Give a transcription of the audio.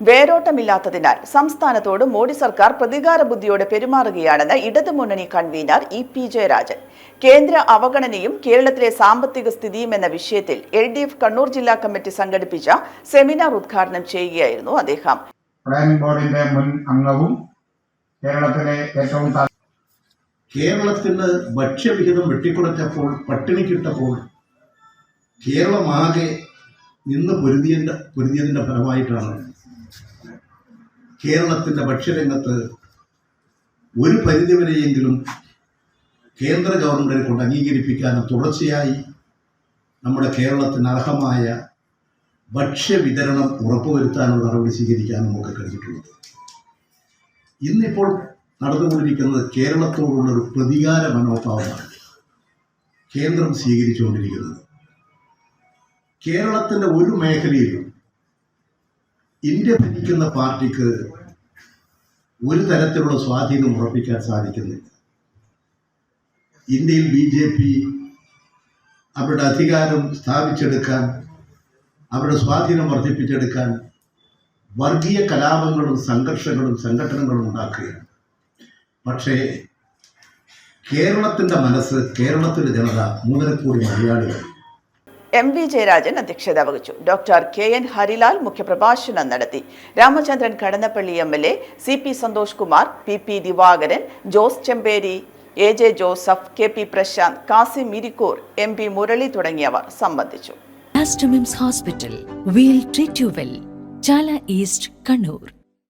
വേരോട്ടമില്ലാത്തതിനാൽ സംസ്ഥാനത്തോട് മോഡി സർക്കാർ പ്രതികാര ബുദ്ധിയോടെ പെരുമാറുകയാണെന്ന് ഇടതുമുന്നണി കൺവീനർ ഇ പി ജയരാജൻ. കേന്ദ്ര അവഗണനയും കേരളത്തിലെ സാമ്പത്തിക സ്ഥിതിയും എന്ന വിഷയത്തിൽ എൽ ഡി എഫ് കണ്ണൂർ ജില്ലാ കമ്മിറ്റി സംഘടിപ്പിച്ച സെമിനാർ ഉദ്ഘാടനം ചെയ്യുകയായിരുന്നു അദ്ദേഹം. പ്ലാനിംഗ് ബോർഡിന്റെ മുൻ അംഗവും കേരളത്തിലെ ഏറ്റവും താ- കേരളത്തിന് ഭക്ഷ്യവിഹിതം വെട്ടിക്കുറച്ചപ്പോൾ പട്ടിണിക്കിട്ടപ്പോൾ കേരളമാകെ നിന്ന് പൊരുതിയതിന്റെ പൊരുതിയതിന്റെ ഫലമായിട്ടാണ്. കേരളത്തിന്റെ ഭക്ഷ്യരംഗത്ത് ഒരു പരിധിവരെയെങ്കിലും കേന്ദ്ര ഗവൺമെന്റിനെ കൊണ്ട് അംഗീകരിപ്പിക്കാനും തുടർച്ചയായി നമ്മുടെ കേരളത്തിന് അർഹമായ ഭക്ഷ്യവിതരണം ഉറപ്പുവരുത്താനുള്ള നടപടി സ്വീകരിക്കാനും നമുക്ക് കഴിഞ്ഞിട്ടുള്ളത്. ഇന്നിപ്പോൾ നടന്നുകൊണ്ടിരിക്കുന്നത് കേരളത്തോടുള്ള ഒരു പ്രതികാര മനോഭാവമാണ് കേന്ദ്രം സ്വീകരിച്ചുകൊണ്ടിരിക്കുന്നത്. കേരളത്തിന്റെ ഒരു മേഖലയിലും ഇന്ത്യ ഭരിക്കുന്ന പാർട്ടിക്ക് ഒരു തരത്തിലുള്ള സ്വാധീനം ഉറപ്പിക്കാൻ സാധിക്കുന്നില്ല. ഇന്ത്യയിൽ ബി ജെ പി അവരുടെ അധികാരം സ്ഥാപിച്ചെടുക്കാൻ അവരുടെ സ്വാധീനം വർദ്ധിപ്പിച്ചെടുക്കാൻ വർഗീയ കലാപങ്ങളും സംഘർഷങ്ങളും സംഘടനകളും ഉണ്ടാക്കുകയാണ്. പക്ഷേ കേരളത്തിന്റെ മനസ്സ് കേരളത്തിന്റെ ജനത മൂന്നര കോടി മലയാളികൾ എം വി ജയരാജൻ അധ്യക്ഷത വഹിച്ചു. ഡോക്ടർ കെ എൻ ഹരിലാൽ മുഖ്യപ്രഭാഷണം നടത്തി. Ramachandran Kadannappally M L A C P Santhosh Kumar P P Divakaran Jose Chemperi A J Joseph K P Prasanth Kasim Irikkur M P Murali തുടങ്ങിയവർ സംബന്ധിച്ചു. Hospital we'll treat you well Chala east Kannur.